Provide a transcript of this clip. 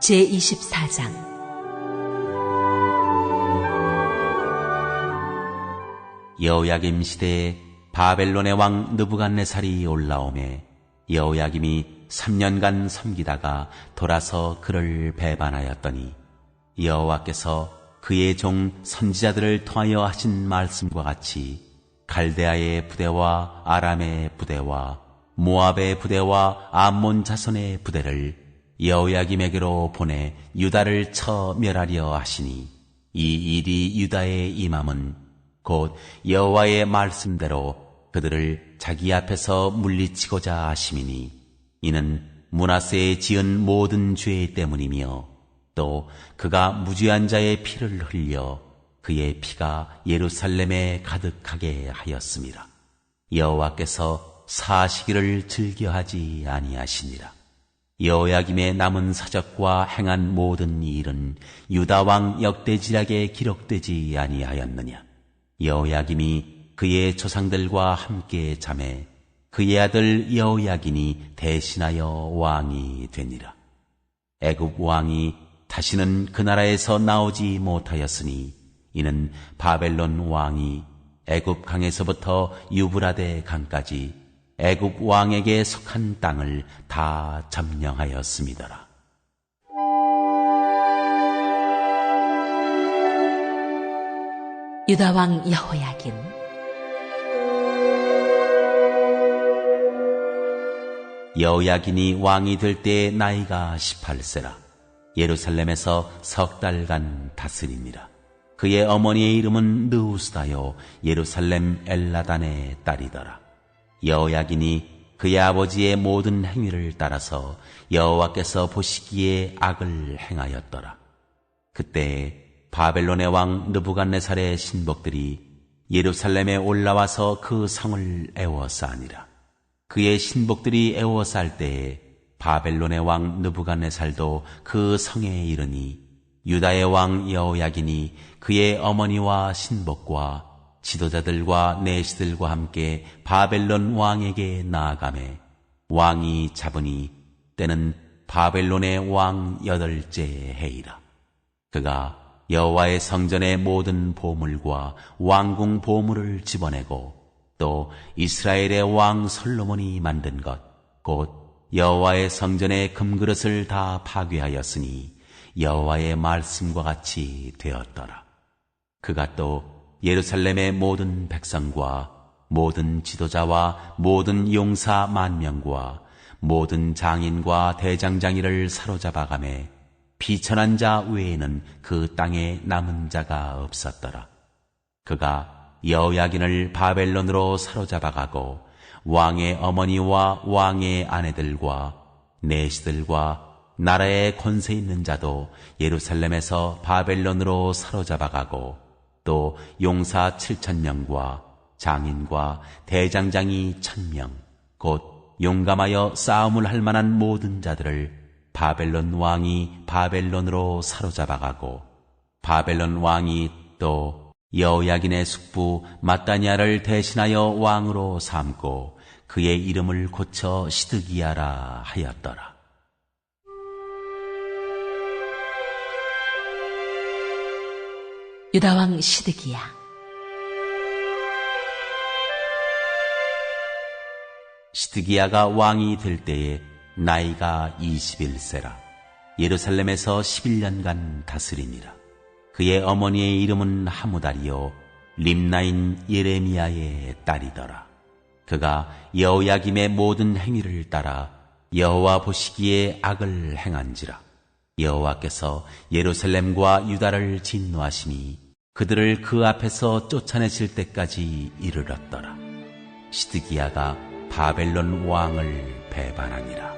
제24장. 여호야김 시대에 바벨론의 왕 느부갓네살이 올라오매 여호야김이 3년간 섬기다가 돌아서 그를 배반하였더니 여호와께서 그의 종 선지자들을 통하여 하신 말씀과 같이 갈대아의 부대와 아람의 부대와 모압의 부대와 암몬 자손의 부대를 여호야김에게로 보내 유다를 쳐 멸하려 하시니 이 일이 유다의 임함은 곧 여호와의 말씀대로 그들을 자기 앞에서 물리치고자 하심이니 이는 문하세에 지은 모든 죄 때문이며 또 그가 무죄한 자의 피를 흘려 그의 피가 예루살렘에 가득하게 하였습니다. 여호와께서 사시기를 즐겨하지 아니하시니라. 여호야김의 남은 사적과 행한 모든 일은 유다 왕 역대지략에 기록되지 아니하였느냐. 여호야김이 그의 조상들과 함께 잠에 그의 아들 여호야긴이 대신하여 왕이 되니라. 애굽 왕이 다시는 그 나라에서 나오지 못하였으니 이는 바벨론 왕이 애굽 강에서부터 유브라데 강까지 애굽 왕에게 속한 땅을 다 점령하였습니다라. 유다 왕 여호야긴 여호야긴이 왕이 될때 나이가 18세라. 예루살렘에서 석 달간 다스리니라. 그의 어머니의 이름은 느우스다요 예루살렘 엘라단의 딸이더라. 여호야긴이 그의 아버지의 모든 행위를 따라서 여호와께서 보시기에 악을 행하였더라. 그때 바벨론의 왕 느부갓네살의 신복들이 예루살렘에 올라와서 그 성을 애워싸니라. 그의 신복들이 애워쌀 때에 바벨론의 왕 느부갓네살도 그 성에 이르니 유다의 왕 여호야긴이 그의 어머니와 신복과 지도자들과 내시들과 함께 바벨론 왕에게 나아가매 왕이 잡으니 때는 바벨론의 왕 여덟째 해이라 그가 여호와의 성전의 모든 보물과 왕궁 보물을 집어내고 또 이스라엘의 왕 솔로몬이 만든 것 곧 여호와의 성전의 금그릇을 다 파괴하였으니 여호와의 말씀과 같이 되었더라. 그가 또 예루살렘의 모든 백성과 모든 지도자와 모든 용사 만 명과 모든 장인과 대장장이를 사로잡아가매 비천한 자 외에는 그 땅에 남은 자가 없었더라. 그가 여호야긴을 바벨론으로 사로잡아가고 왕의 어머니와 왕의 아내들과 내시들과 나라의 권세 있는 자도 예루살렘에서 바벨론으로 사로잡아가고 또 용사 7천 명과 장인과 대장장이 천명 곧 용감하여 싸움을 할 만한 모든 자들을 바벨론 왕이 바벨론으로 사로잡아가고 바벨론 왕이 또 여호야긴의 숙부 마따니아를 대신하여 왕으로 삼고 그의 이름을 고쳐 시드기야라 하였더라. 유다 왕 시드기야 시드기야가 왕이 될 때에 나이가 21세라 예루살렘에서 11년간 다스리니라. 그의 어머니의 이름은 하무다리요 림나인 예레미야의 딸이더라. 그가 여호야김의 모든 행위를 따라 여호와 보시기에 악을 행한지라. 여호와께서 예루살렘과 유다를 진노하시니 그들을 그 앞에서 쫓아내실 때까지 이르렀더라. 시드기야가 바벨론 왕을 배반하니라.